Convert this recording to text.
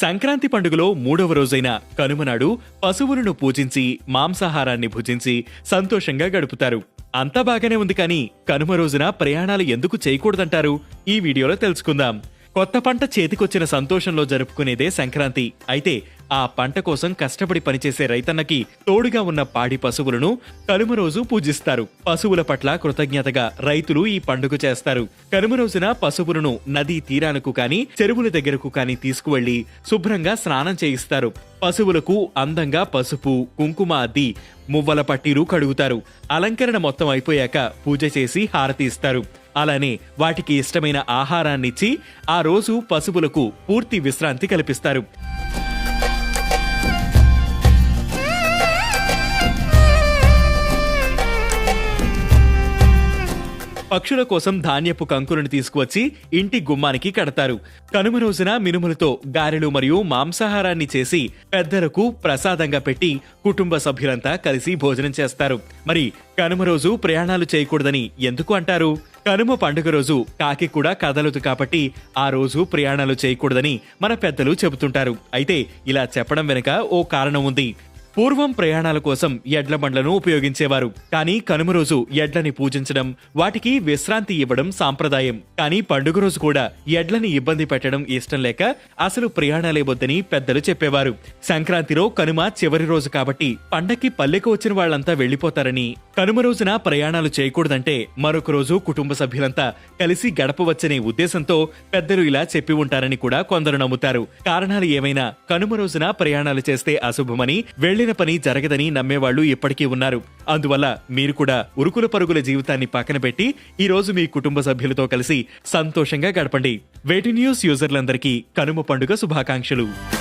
సంక్రాంతి పండుగలో మూడవ రోజైన కనుమనాడు పశువులను పూజించి మాంసాహారాన్ని భుజించి సంతోషంగా గడుపుతారు. అంతా బాగానే ఉంది కానీ కనుమ రోజున ప్రయాణాలు ఎందుకు చేయకూడదంటారు? ఈ వీడియోలో తెలుసుకుందాం. కొత్త పంట చేతికొచ్చిన సంతోషంలో జరుపుకునేదే సంక్రాంతి. అయితే ఆ పంట కోసం కష్టపడి పనిచేసే రైతన్నకి తోడుగా ఉన్న పాడి పశువులను కనుమ రోజు పూజిస్తారు. పశువుల పట్ల కృతజ్ఞతగా రైతులు ఈ పండుగ చేస్తారు. కనుమ రోజున పశువులను నదీ తీరాలకు కాని చెరువుల దగ్గరకు కాని తీసుకువెళ్ళి శుభ్రంగా స్నానం చేయిస్తారు. పశువులకు అందంగా పసుపు కుంకుమ అద్ది మువ్వల పట్టీలు కడుగుతారు. అలంకరణ మొత్తం అయిపోయాక పూజ చేసి హారతి ఇస్తారు. అలానే వాటికి ఇష్టమైన ఆహారాన్నిచ్చి ఆ రోజు పశువులకు పూర్తి విశ్రాంతి కల్పిస్తారు. పక్షుల కోసం ధాన్యపు కంకులను తీసుకువచ్చి ఇంటి గుమ్మానికి కడతారు. కనుమ రోజున మినుములతో గారెలు మరియు మాంసాహారాన్ని చేసి పెద్దలకు ప్రసాదంగా పెట్టి కుటుంబ సభ్యులంతా కలిసి భోజనం చేస్తారు. మరి కనుమ రోజు ప్రయాణాలు చేయకూడదని ఎందుకు అంటారు? కనుమ పండుగ రోజు కాకి కూడా కదలదు కాబట్టి ఆ రోజు ప్రయాణాలు చేయకూడదని మన పెద్దలు చెబుతుంటారు. అయితే ఇలా చెప్పడం వెనుక ఓ కారణం ఉంది. పూర్వం ప్రయాణాల కోసం ఎడ్ల బండ్లను ఉపయోగించేవారు. కానీ కనుమ రోజు ఎడ్లని పూజించడం వాటికి విశ్రాంతి ఇవ్వడం సాంప్రదాయం. కానీ పండుగ రోజు కూడా ఎడ్లని ఇబ్బంది పెట్టడం ఇష్టం లేక అసలు ప్రయాణాలే వద్దని పెద్దలు చెప్పేవారు. సంక్రాంతిలో కనుమ చివరి రోజు కాబట్టి పండక్కి పల్లెకు వచ్చిన వాళ్ళంతా వెళ్ళిపోతారని కనుమ రోజున ప్రయాణాలు చేయకూడదంటే మరొక రోజు కుటుంబ సభ్యులంతా కలిసి గడపవచ్చనే ఉద్దేశంతో పెద్దలు ఇలా చెప్పి ఉంటారని కూడా కొందరు నమ్ముతారు. కారణాలు ఏమైనా కనుమ రోజున ప్రయాణాలు చేస్తే అశుభమని వెళ్ళిన పని జరగదని నమ్మేవాళ్ళు ఇప్పటికీ ఉన్నారు. అందువల్ల మీరు కూడా ఉరుకుల పరుగుల జీవితాన్ని పక్కన పెట్టి ఈ రోజు మీ కుటుంబ సభ్యులతో కలిసి సంతోషంగా గడపండి. వేటి న్యూస్ యూజర్లందరికీ కనుమ పండుగ శుభాకాంక్షలు.